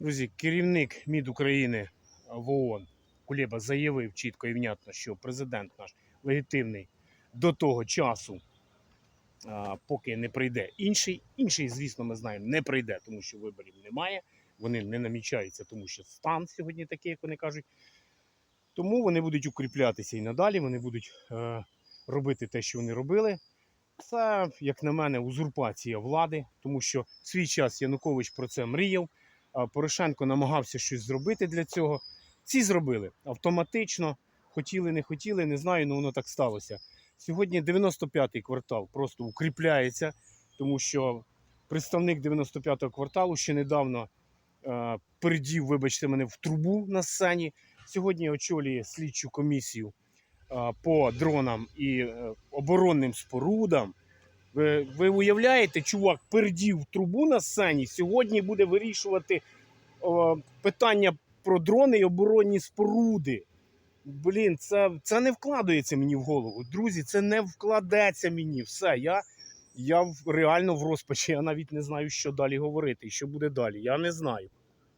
Друзі, керівник МІД України в ООН Кулеба заявив чітко і внятно, що президент наш легітимний до того часу, поки не прийде інший. Інший, звісно, ми знаємо, не прийде, тому що виборів немає. Вони не намічаються, тому що стан сьогодні такий, як вони кажуть. Тому вони будуть укріплятися і надалі. Вони будуть е, робити те, що вони робили. Це, як на мене, узурпація влади, тому що в свій час Янукович про це мріяв. Порошенко намагався щось зробити для цього. Ці зробили автоматично. Хотіли, не хотіли, не знаю, але воно так сталося. Сьогодні 95-й квартал просто укріпляється, тому що представник 95-го кварталу ще недавно е, передів, вибачте мене, в трубу на сцені. Сьогодні очолює слідчу комісію е, по дронам і е, оборонним спорудам. Ви, уявляєте, чувак пердів трубу на сцені, сьогодні буде вирішувати о, питання про дрони і оборонні споруди. Блін, це, це не вкладається мені в голову. Друзі, це не вкладеться мені. Все, я, я реально в розпачі. Я навіть не знаю, що далі говорити і що буде далі. Я не знаю.